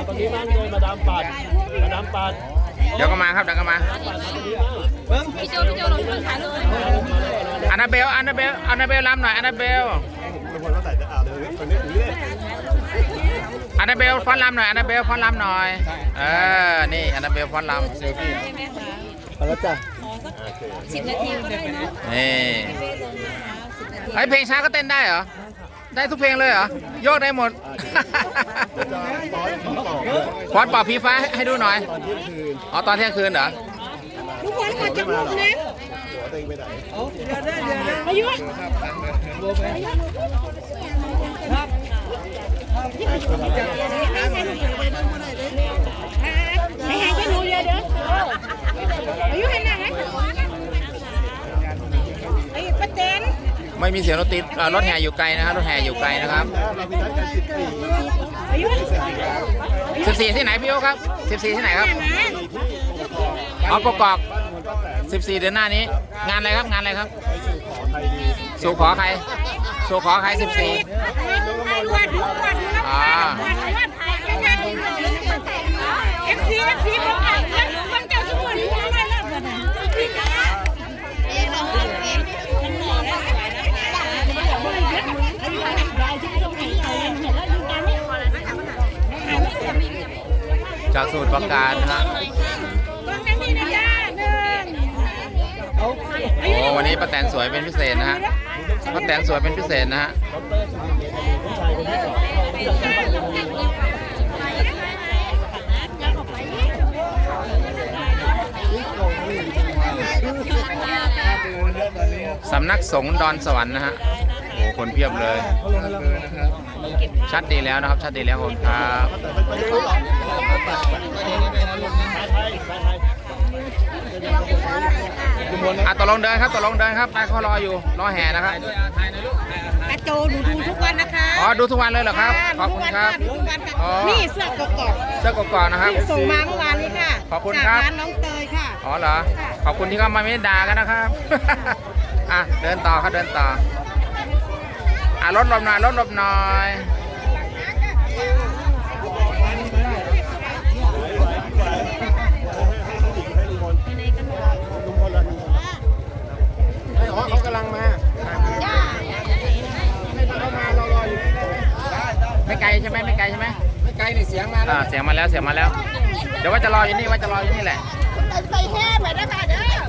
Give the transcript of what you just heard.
มาตรงนี้มั่งเลยมาดามปัดมาดามปัดเดี๋ยวก็มาครับเดี๋ยวก็มาพี่โจพี่โจลงช่วยถ่ายเลยอันนาเบลอันนาเบลอันนาเบลรำหน่อยอันนาเบลเป็นคนก็ใส่จะอาบเลยตอนนี้อยู่นี่อันนาเบลฟ้อนรำหน่อยอันนาเบลฟ้อนรำหน่อยเออนี่อันนาเบลฟ้อนรำเอาละจ้ะสิบนาทีก็ได้นะนี่ไอยเพลงช้าก็เต้นได้เหรอ ได้ทุกเพลงเลยเหรอ โยกได้หมดจะป้อนผีต่อฟอนเป่าผีฟ้าให้ดูหน่อย อ๋อ ตอนเที่ยงคืนเหรอ ทุกคนขอจับมือนะองนอายุครับ ไม่มีเสียงรถติดเอ่อรถแห่อยู่ไกลนะครับรถแห่อยู่ไกลนะครับแล้วเรามีนัดกันสิบสี่อายุ14ที่ไหนพี่โอครับ14ที่ไหนครับอ๋อกกอกบ้านคนป้าแตน14เดือนหน้านี้ งานอะไรครับงานอะไรครับไปสู่ขอไทยดีสู่ขอใครสู่ขอใคร14ไอ้รวดทุกวันนะอ่ จากสมุทรปราการนะฮะตรงนั้นนี่นะจ้าหนึ่งโอ้วันนี้ป้าแตนสวยเป็นพิเศษนะฮะป้าแตนสวยเป็นพิเศษนะฮะสำนักสงฆ์ดอนสวรรค์นะฮะ คนเพียบเลย ชัดดีแล้วนะครับ ชัดดีแล้วขอบคุณครับแต่ไปไปต่อไทยไทยอะตกลงเดินครับตกลงเดินครับนายเขารออยู่รอแห่นะครับกระโจหนูดูทุกวันนะคะอ๋อดูทุกวันเลยเหรอครับขอบคุณครับดูทุกวันค่ะอ๋อนี่เสื้อกกอกเสื้อกกอกนะครับที่ส่งมาเมื่อวานนี้ค่ะขอบคุณครับจากร้านน้องเตยค่ะอ๋อเหรอขอบคุณที่เข้ามาไม่ได้ด่ากันนะครับอะเดินต่อครับเดินต่อ อะลดลมหน่อยลดลมหน่อยลุงพลละให้อ๋อเขากำลังมาไม่ไกลใช่ไหมไม่ไกลใช่ไหมไม่ไกลนี่เสียงมาอ่าเสียงมาแล้วเสียงมาแล้ว เดี๋ยวว่าจะรออยู่นี่ว่าจะรออยู่นี่แหละไปแห่ไปนะคะเด้อ